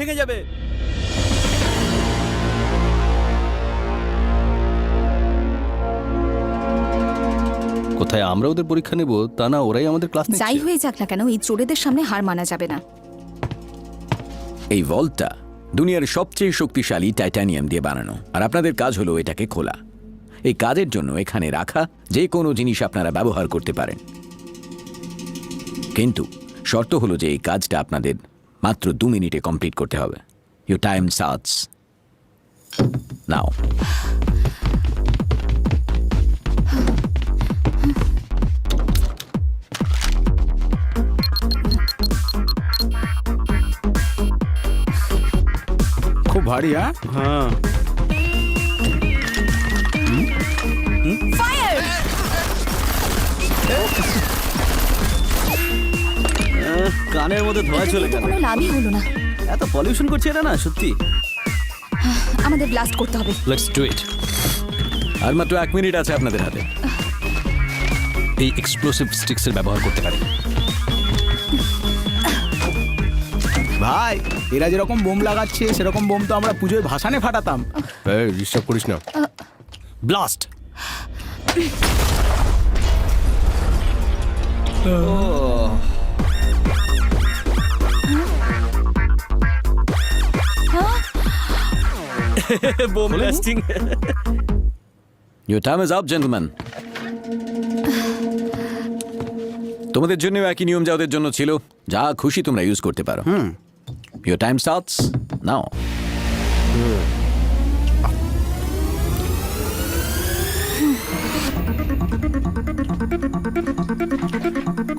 ভেঙে যাবে। কোথায় আমরা ওদের পরীক্ষা নেব তা না ওরাই আমাদের ক্লাস যাই হয়ে যাক না কেন এই চোরেদের সামনে হার মানা যাবে না। এই ভল্টটা দুনিয়ার সবচেয়ে শক্তিশালী টাইটানিয়াম দিয়ে বানানো আর আপনাদের কাজ হলো এটাকে খোলা। এই কাজের জন্য এখানে রাখা যে কোনো জিনিস আপনারা ব্যবহার করতে পারেন। কিন্তু শর্ত হলো যে এই কাজটা আপনাদের মাত্র দু মিনিটে কমপ্লিট করতে হবে। ইউ টাইম সার্টস নাও খুব ভারী হ্যাঁ? হ্যাঁ। কানের মধ্যে ধোয়া চলে গেল। কোনো লাভই হলো না। এত পলিউশন করছে এটা না সত্যি। আমাদের ব্লাস্ট করতে হবে। লেটস ডু ইট আর মাত্র এক মিনিট আছে আপনাদের হাতে। এই এক্সপ্লোসিভ স্টিক্সের ব্যবহার করতে পারি। ভাই এরা যেরকম বোম লাগাচ্ছে সেরকম বোম তো আমরা পুজোয় ভাসানে ফাটাতাম। ডিস্টার্ব করিস না। Blast bomb blasting your time is up gentleman তোমাদের জন্য একই নিয়ম যা ওদের জন্য ছিল। যা খুশি তোমরা ইউজ করতে পারো। ইউর টাইম স্টার্টস নাও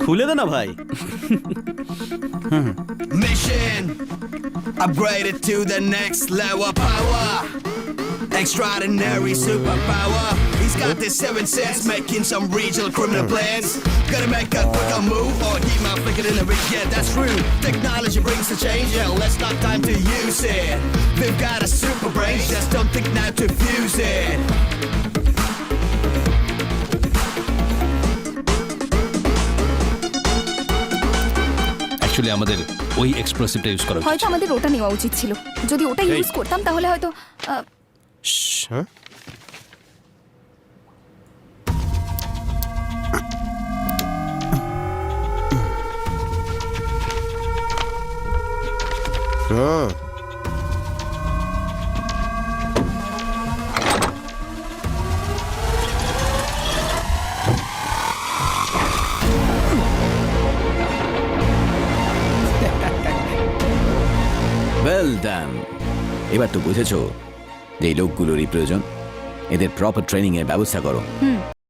খুলে দে না ভাই। Mission upgraded to the next level power. Extraordinary superpower. He's got the seven sense, making some regional criminal plans. Gotta make a quicker move or he might flick it in the ring. Yeah, that's true. Technology brings the change. Yeah, let's not time to use it. They've got a super brain, just don't think actually আমাদের ওই এক্সপ্লোসিভটা use করা হয়তো আমাদের ওটা নেওয়া উচিত ছিল। যদি ওটা ইউজ করতাম তাহলে হয়তো আহ, ওয়েল ডান এবার তো বুঝেছ যে এই লোকগুলোরই প্রয়োজন। এদের প্রপার ট্রেনিং এর ব্যবস্থা করো।